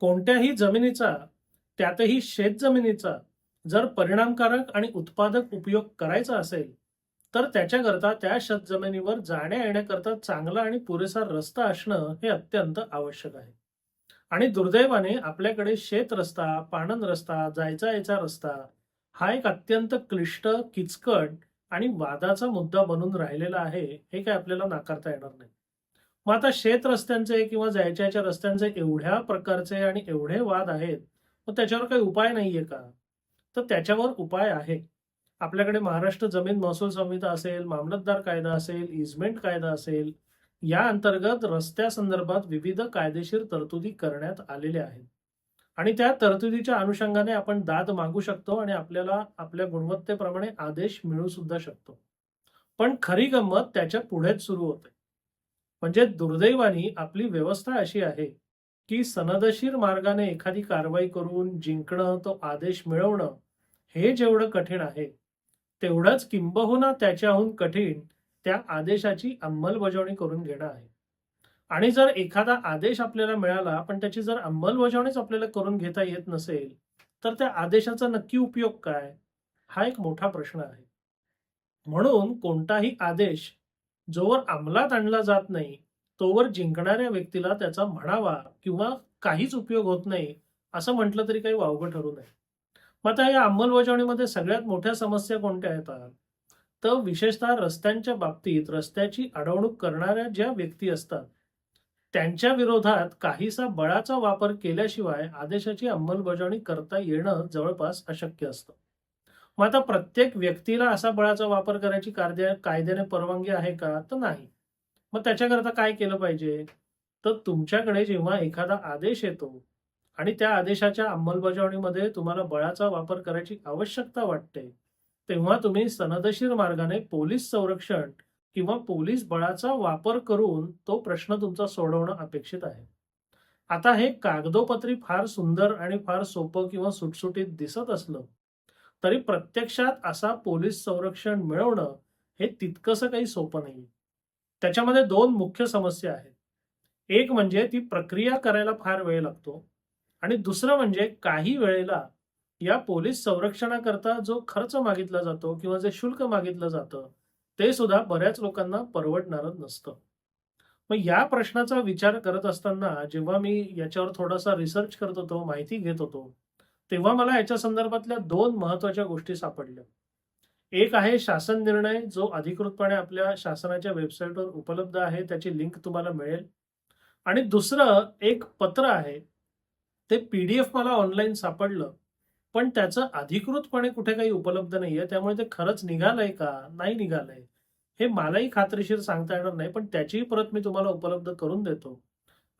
कोणत्याही जमिनीचा त्यातही शेत जमिनीचा जर परिणामकारक आणि उत्पादक उपयोग करायचा असेल तर त्याच्याकरता त्या शेत जमिनीवर जाण्या येण्याकरता चांगला आणि पुरेसा रस्ता असणं हे अत्यंत आवश्यक आहे. आणि दुर्दैवाने आपल्याकडे शेत रस्ता पाणन रस्ता जायचा यायचा रस्ता हा एक अत्यंत क्लिष्ट किचकट आणि वादाचा मुद्दा बनून राहिलेला आहे हे काय आपल्याला नाकारता येणार नाही. मग आता शेत रस्त्यांचे किंवा जायच्या रस्त्यांचे एवढ्या प्रकारचे आणि एवढे वाद आहेत मग त्याच्यावर काही उपाय नाहीये का? तर त्याच्यावर उपाय आहे. आपल्याकडे महाराष्ट्र जमीन महसूल संहिता असेल मामलतदार कायदा असेल इजमेंट कायदा असेल या अंतर्गत रस्त्यासंदर्भात विविध कायदेशीर तरतुदी करण्यात आलेल्या आहेत. आणि त्या तरतुदीच्या अनुषंगाने आपण दाद मागू शकतो आणि आपल्याला आपल्या गुणवत्तेप्रमाणे आदेश मिळू सुद्धा शकतो. पण खरी गंमत त्याच्या पुढेच सुरू होते. म्हणजे दुर्दैवानी आपली व्यवस्था अशी आहे की सनदशीर मार्गाने एखादी कारवाई करून जिंकणं तो आदेश मिळवणं हे जेवढं कठीण आहे तेवढंच किंबहुना त्याच्याहून कठीण त्या आदेशाची अंमलबजावणी करून घेणं आहे. आणि जर एखादा आदेश आपल्याला मिळाला पण त्याची जर अंमलबजावणीच आपल्याला करून घेता येत नसेल तर त्या आदेशाचा नक्की उपयोग काय? हा एक मोठा प्रश्न आहे. म्हणून कोणताही आदेश जोवर अंमलात आणला जात नाही तोवर जिंकणाऱ्या व्यक्तीला त्याचा म्हणावा किंवा काहीच उपयोग होत नाही असं म्हटलं तरी काही वावगं ठरू नये. मग आता या अंमलबजावणीमध्ये सगळ्यात मोठ्या समस्या कोणत्या येतात? तर विशेषतः रस्त्यांच्या बाबतीत रस्त्याची अडवणूक करणाऱ्या ज्या व्यक्ती असतात त्यांच्या विरोधात काहीसा बळाचा वापर केल्याशिवाय आदेशाची अंमलबजावणी करता येणं जवळपास अशक्य असतं. मग आता प्रत्येक व्यक्तीला असा बळाचा वापर करायची कायद्या कायद्याने परवानगी आहे का? तर नाही. मग त्याच्याकरता काय केलं पाहिजे? तर तुमच्याकडे जेव्हा एखादा आदेश येतो आणि त्या आदेशाच्या अंमलबजावणीमध्ये तुम्हाला बळाचा वापर करायची आवश्यकता वाटते तेव्हा तुम्ही सनदशीर मार्गाने पोलीस संरक्षण किंवा पोलीस बळाचा वापर करून तो प्रश्न तुमचा सोडवणं अपेक्षित आहे. आता हे कागदोपत्री फार सुंदर आणि फार सोपं किंवा सुटसुटीत दिसत असलं तरी प्रत्यक्षात असा पोलीस संरक्षण मिळवणं हे तितकंसं काही सोपं नाही त्याच्यामध्ये दोन मुख्य समस्या आहेत. एक म्हणजे ती प्रक्रिया करायला फार वेळ लागतो आणि दुसरं म्हणजे काही वेळेला या पोलीस संरक्षणाकरता जो खर्च मागितला जातो किंवा जे शुल्क मागितलं जातं ते सुद्धा बऱ्याच लोकांना परवडणारं नसतं. मग या प्रश्नाचा विचार करत असताना जेव्हा मी याच्यावर थोडासा रिसर्च करत होतो माहिती घेत होतो तेव्हा मला याच्या संदर्भातल्या दोन महत्त्वाच्या गोष्टी सापडल्या. एक आहे शासन निर्णय जो अधिकृतपणे आपल्या शासनाच्या वेबसाईटवर उपलब्ध आहे त्याची लिंक तुम्हाला मिळेल. आणि दुसरं एक पत्र आहे ते पीडीएफ मला ऑनलाईन सापडलं पण त्याचं अधिकृतपणे कुठे काही उपलब्ध नाहीये त्यामुळे ते खरंच निघालंय का? नाही निघालंय. हे मलाही खात्रीशीर सांगता येणार नाही पण त्याचीही परत मी तुम्हाला उपलब्ध करून देतो.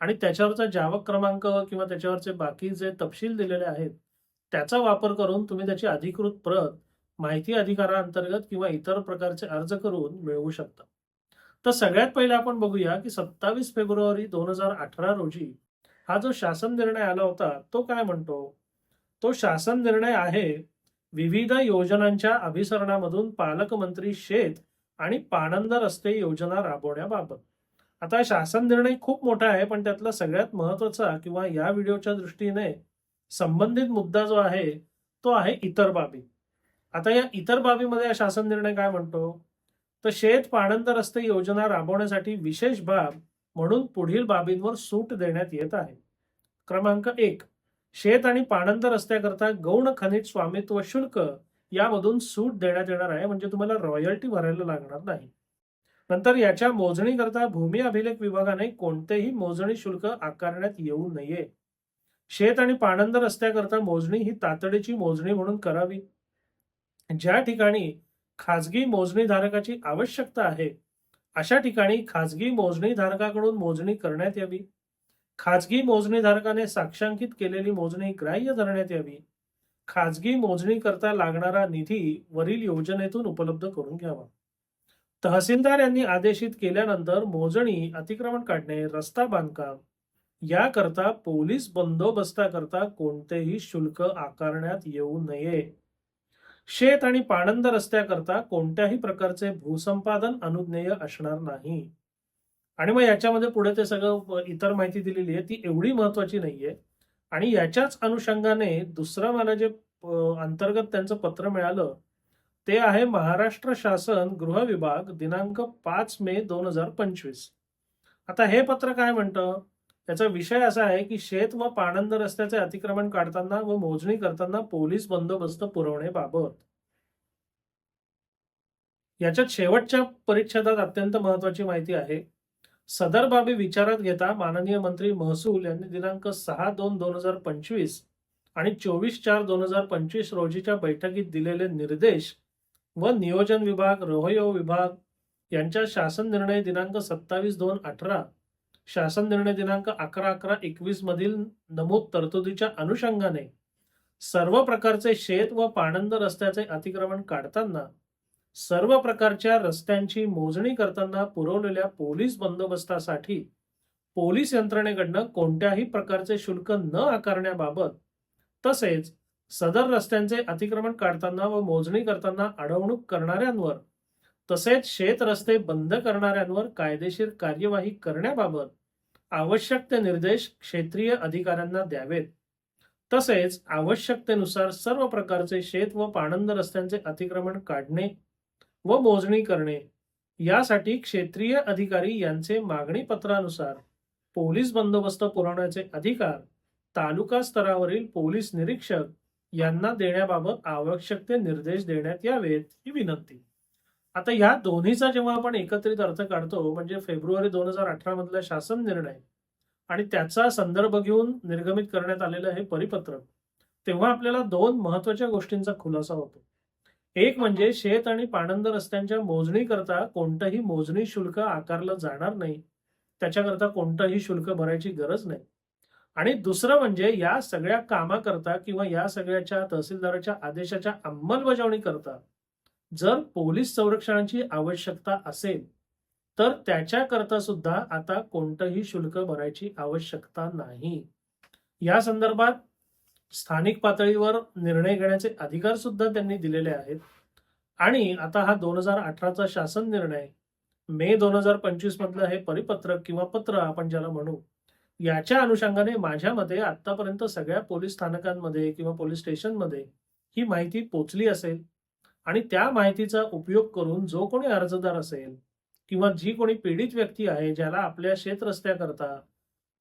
आणि त्याच्यावरचा जावक क्रमांक किंवा त्याच्यावरचे बाकी जे तपशील दिलेले आहेत त्याचा वापर करून तुम्ही त्याची अधिकृत प्रत माहिती अधिकाराअंतर्गत किंवा इतर प्रकारचे अर्ज करून मिळवू शकता. तर सगळ्यात पहिले आपण बघूया की सत्तावीस फेब्रुवारी दोन हजार अठरा रोजी हा जो शासन निर्णय आला होता तो काय म्हणतो? तो शासन निर्णय आहे विविध योजनांच्या अभिसरणामधून पालकमंत्री शेत आणि पाणंद रस्ते योजना राबवण्याबाबत. आता शासन निर्णय खूप मोठा आहे पण त्यातला सगळ्यात महत्त्वाचा किंवा या व्हिडिओच्या दृष्टीने संबंधित मुद्दा जो आहे तो आहे इतर बाबी. आता या इतर बाबीमध्ये हा शासन निर्णय काय म्हणतो? तर शेत पाणंद रस्ते योजना राबवण्यासाठी विशेष बाब म्हणून पुढील बाबींवर सूट देण्यात येत आहे. क्रमांक एक शेत आणि पाणंद रस्त्याकरता गौण खनिज स्वामित्व शुल्क यामधून सूट देण्यात येणार आहे म्हणजे तुम्हाला रॉयल्टी भरायला लागणार नाही. नंतर याच्या मोजणीकरता भूमी अभिलेख विभागाने कोणतेही मोजणी शुल्क आकारण्यात येऊ नये. शेत आणि पाणंद रस्त्याकरता मोजणी ही तातडीची मोजणी म्हणून करावी. ज्या ठिकाणी खाजगी मोजणीधारकाची आवश्यकता आहे अशा ठिकाणी खाजगी मोजणीधारकाकडून मोजणी करण्यात यावी. खाजगी मोजणीधारकाने साक्षांकित केलेली मोजणी ग्राह्य धरण्यात यावी. खाजगी मोजणी करता लागणारा निधी वरील योजनेतून उपलब्ध करून घ्यावा. तहसीलदार यांनी आदेशित केल्यानंतर मोजणी अतिक्रमण काढणे रस्ता बांधकाम याकरता पोलीस बंदोबस्ताकरता कोणतेही शुल्क आकारण्यात येऊ नये. शेत आणि पाणंद रस्त्याकरता कोणत्याही प्रकारचे भूसंपादन अनुज्ञेय असणार नाही. आणि मग याच्यामध्ये पुढे ते सगळं इतर माहिती दिलेली आहे ती एवढी महत्वाची नाहीये. आणि याच्याच अनुषंगाने दुसरं मला जे अंतर्गत त्यांचं पत्र मिळालं ते आहे महाराष्ट्र शासन गृह विभाग दिनांक पाच मे दोन हजार पंचवीस. आता हे पत्र काय म्हणतं? त्याचा विषय असा आहे की शेत व पाणंद रस्त्याचे अतिक्रमण काढताना व मोजणी करताना पोलीस बंदोबस्त पुरवण्याबाबत याच्यात शेवटच्या परिच्छेदात अत्यंत महत्वाची माहिती आहे. सदर बाबी विचारात घेता माननीय मंत्री महसूल यांनी दिनांक सहा दोन दोन हजार पंचवीस आणि चोवीस चार दोन हजार पंचवीस रोजीच्या बैठकीत दिलेले निर्देश व नियोजन विभाग रोहयो विभाग यांच्या शासन निर्णय दिनांक सत्तावीस दोन अठरा शासन निर्णय दिनांक अकरा अकरा एकवीस मधील नमूद तरतुदीच्या अनुषंगाने सर्व प्रकारचे शेत व पाणंद रस्त्याचे अतिक्रमण काढताना सर्व प्रकारच्या रस्त्यांची मोजणी करताना पुरवलेल्या पोलीस बंदोबस्तासाठी पोलीस यंत्रणेकडनं कोणत्याही प्रकारचे शुल्क न आकारण्याबाबत तसेच सदर रस्त्यांचे अतिक्रमण काढताना व मोजणी करताना अडवणूक करणाऱ्यांवर तसेच शेत रस्ते बंद करणाऱ्यांवर कायदेशीर कार्यवाही करण्याबाबत आवश्यक ते निर्देश क्षेत्रीय अधिकाऱ्यांना द्यावेत. तसेच आवश्यकतेनुसार सर्व प्रकारचे शेत व पाणंद रस्त्यांचे अतिक्रमण काढणे व मोजणी करणे यासाठी क्षेत्रीय अधिकारी यांचे मागणी पत्रानुसार पोलीस बंदोबस्त पुरवण्याचे अधिकार तालुका स्तरावरील पोलीस निरीक्षक यांना देण्याबाबत आवश्यक ते निर्देश देण्यात यावेत ही विनंती. आता या दोन्हीचा जेव्हा आपण एकत्रित अर्थ काढतो म्हणजे फेब्रुवारी दोन हजार अठरा मधला शासन निर्णय आणि त्याचा संदर्भ घेऊन निर्गमित करण्यात आलेलं हे परिपत्रक तेव्हा आपल्याला दोन महत्त्वाच्या गोष्टींचा खुलासा होतो. एक म्हणजे शेत आणि पाणंद रस्त्यांच्या मोजणी करता कोणतंही मोजणी शुल्क आकारलं जाणार नाही. त्याच्याकरता कोणतंही शुल्क भरायची गरज नाही. आणि दुसरं म्हणजे या सगळ्या कामाकरता किंवा या सगळ्याच्या तहसीलदाराच्या आदेशाच्या अंमलबजावणी करता जर पोलीस संरक्षणाची आवश्यकता असेल तर त्याच्याकरता सुद्धा आता कोणतंही शुल्क भरायची आवश्यकता नाही. या संदर्भात स्थानिक पातळीवर निर्णय घेण्याचे अधिकार सुद्धा त्यांनी दिलेले आहेत. आणि आता हा दोन हजार अठराचा शासन निर्णय मे दोन हजार पंचवीस मधलं हे परिपत्रक किंवा पत्र आपण ज्याला म्हणू याच्या अनुषंगाने माझ्या मते आतापर्यंत सगळ्या पोलीस स्थानकांमध्ये किंवा पोलीस स्टेशनमध्ये ही माहिती पोचली असेल. आणि त्या माहितीचा उपयोग करून जो कोणी अर्जदार असेल किंवा जी कोणी पीडित व्यक्ती आहे ज्याला आपल्या शेत रस्त्याकरता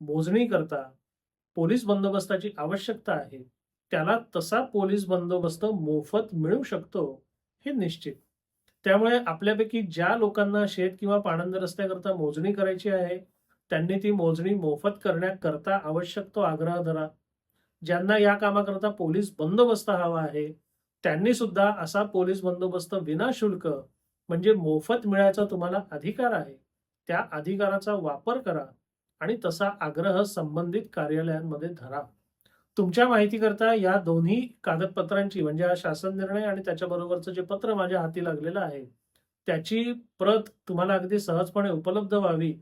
मोजणी करता पोलीस बंदोबस्ताची आवश्यकता आहे त्याला तसा पोलीस बंदोबस्त मोफत मिळू शकतो हे निश्चित. त्यामुळे आपल्यापैकी ज्या लोकांना शेत किंवा पाणंद रस्त्याकरता मोजणी करायची आहे त्यांनी ती मोजणी मोफत करण्याकरता आवश्यक तो आग्रह धरा. ज्यांना या कामाकरता पोलीस बंदोबस्त हवा आहे त्यांनी सुद्धा असा पोलीस बंदोबस्त विनाशुल्क म्हणजे मोफत मिळायचा तुम्हाला अधिकार आहे त्या अधिकाराचा वापर करा आणि तसा आग्रह संबंधित कार्यालयांमध्ये धरा. तुमच्या माहितीकरता या दोन्ही कागदपत्रांची म्हणजे हा शासन निर्णय आणि त्याच्याबरोबरचं जे पत्र माझ्या हाती लागलेलं आहे त्याची प्रत तुम्हाला अगदी सहजपणे उपलब्ध व्हावी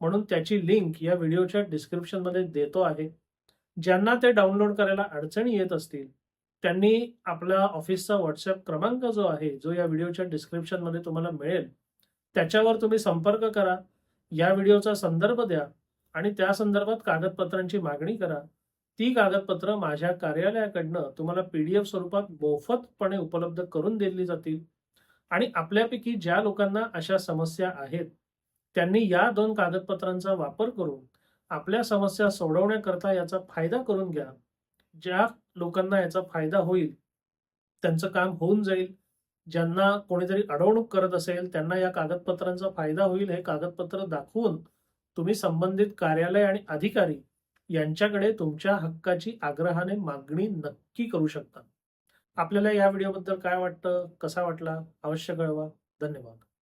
म्हणून त्याची लिंक या व्हिडिओच्या डिस्क्रिप्शनमध्ये देतो आहे. ज्यांना ते डाउनलोड करायला अडचणी येत असतील त्यांनी आपला ऑफिसचा व्हॉट्सअप क्रमांक जो आहे जो या व्हिडिओच्या डिस्क्रिप्शनमध्ये तुम्हाला मिळेल त्याच्यावर तुम्ही संपर्क करा या व्हिडिओचा संदर्भ द्या आणि त्या संदर्भात कागदपत्रांची मागणी करा. ती कागदपत्र माझ्या कार्यालयाकडनं तुम्हाला पीडीएफ स्वरूपात मोफतपणे उपलब्ध करून दिली जातील. आणि आपल्यापैकी ज्या लोकांना अशा समस्या आहेत त्यांनी या दोन कागदपत्रांचा वापर करून आपल्या समस्या सोडवण्याकरता याचा फायदा करून घ्या. ज्या लोकांना याचा फायदा होईल त्यांचं काम होऊन जाईल. ज्यांना कोणीतरी अडवणूक करत असेल त्यांना या कागदपत्रांचा फायदा होईल. हे कागदपत्र दाखवून तुम्ही संबंधित कार्यालय आणि अधिकारी यांच्याकडे तुमच्या हक्काची आग्रहाने मागणी नक्की करू शकता. आपल्याला या व्हिडिओबद्दल काय वाटतं? कसा वाटला? अवश्य कळवा. धन्यवाद.